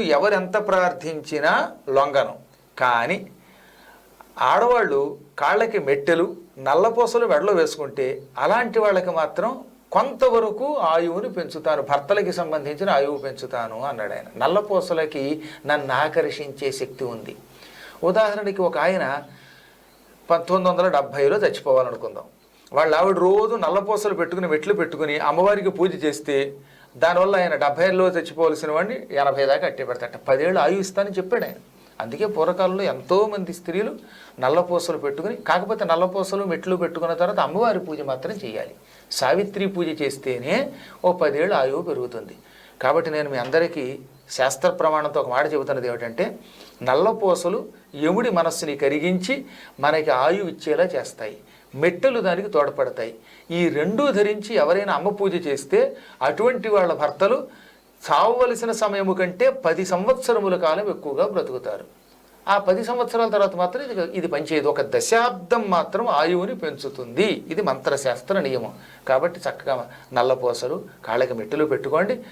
ఎవరెంత ప్రార్థించినా లొంగను. కానీ ఆడవాళ్ళు కాళ్ళకి మెట్టెలు నల్లపూసలు మెడలో వేసుకుంటే అలాంటి వాళ్ళకి మాత్రం కొంతవరకు ఆయువుని పెంచుతాను భర్తలకి సంబంధించిన ఆయువు పెంచుతాను అన్నాడు ఆయన. నల్లపూసలకి నన్ను ఆకర్షించే శక్తి ఉంది. ఉదాహరణకి ఒక ఆయన పంతొమ్మిది వందల డెబ్భైలో చచ్చిపోవాలనుకుందాం. వాళ్ళ ఆవిడ రోజు నల్లపూసలు పెట్టుకుని మెట్లు పెట్టుకుని అమ్మవారికి పూజ చేస్తే దానివల్ల ఆయన డెబ్భైలో చచ్చిపోవలసిన వాడిని ఎనభై దాకా అట్టే పెడతాట పదేళ్ళు ఆయువు ఇస్తానని చెప్పాడు ఆయన. అందుకే పూర్వకాలంలో ఎంతోమంది స్త్రీలు నల్లపూసలు పెట్టుకుని కాకపోతే నల్లపూసలు మెట్లు పెట్టుకున్న తర్వాత అమ్మవారి పూజ మాత్రం చేయాలి. సావిత్రి పూజ చేస్తేనే ఓ పదేళ్ళు ఆయువు పెరుగుతుంది. కాబట్టి నేను మీ అందరికీ శాస్త్ర ప్రమాణంతో ఒక మాట చెబుతున్నది ఏమిటంటే నల్లపూసలు యముడి మనస్సుని కరిగించి మనకి ఆయువు ఇచ్చేలా చేస్తాయి. మెట్టెలు దానికి తోడ్పడతాయి. ఈ రెండూ ధరించి ఎవరైనా అమ్మ పూజ చేస్తే అటువంటి వాళ్ళ భర్తలు చావవలసిన సమయము కంటే పది సంవత్సరముల కాలం ఎక్కువగా బ్రతుకుతారు. ఆ పది సంవత్సరాల తర్వాత మాత్రం ఇది ఇది పనిచేయదు. ఒక దశాబ్దం మాత్రం ఆయువుని పెంచుతుంది. ఇది మంత్రశాస్త్ర నియమం. కాబట్టి చక్కగా నల్లపూసలు కాళ్ళకి మెట్టులు పెట్టుకోండి.